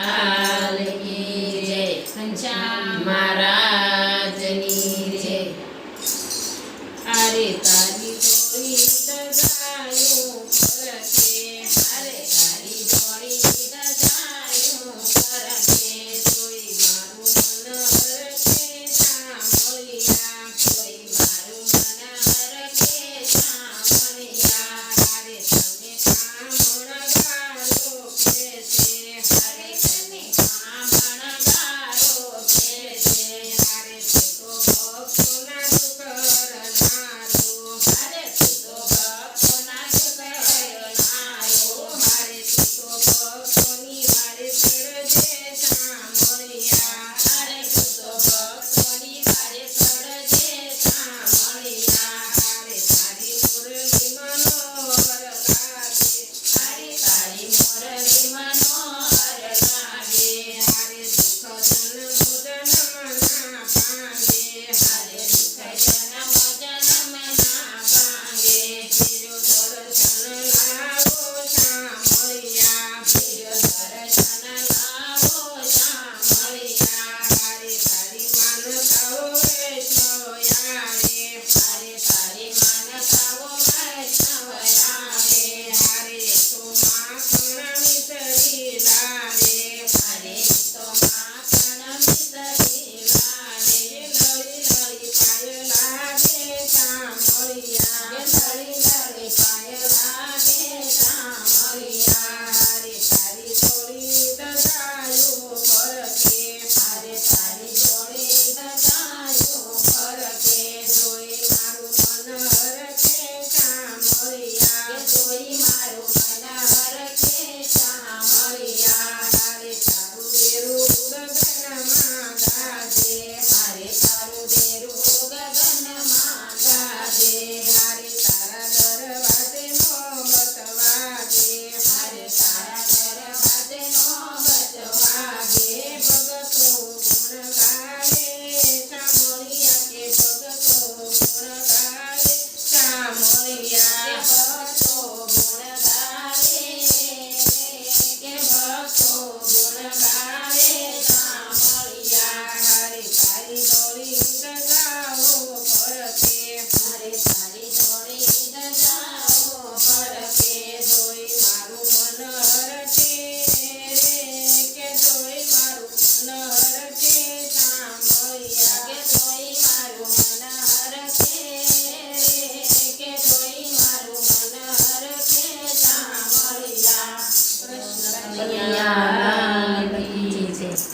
લાલકી જય ઘનશ્યામ મહારાજની જય અરે તારી તોરી ಮೇರು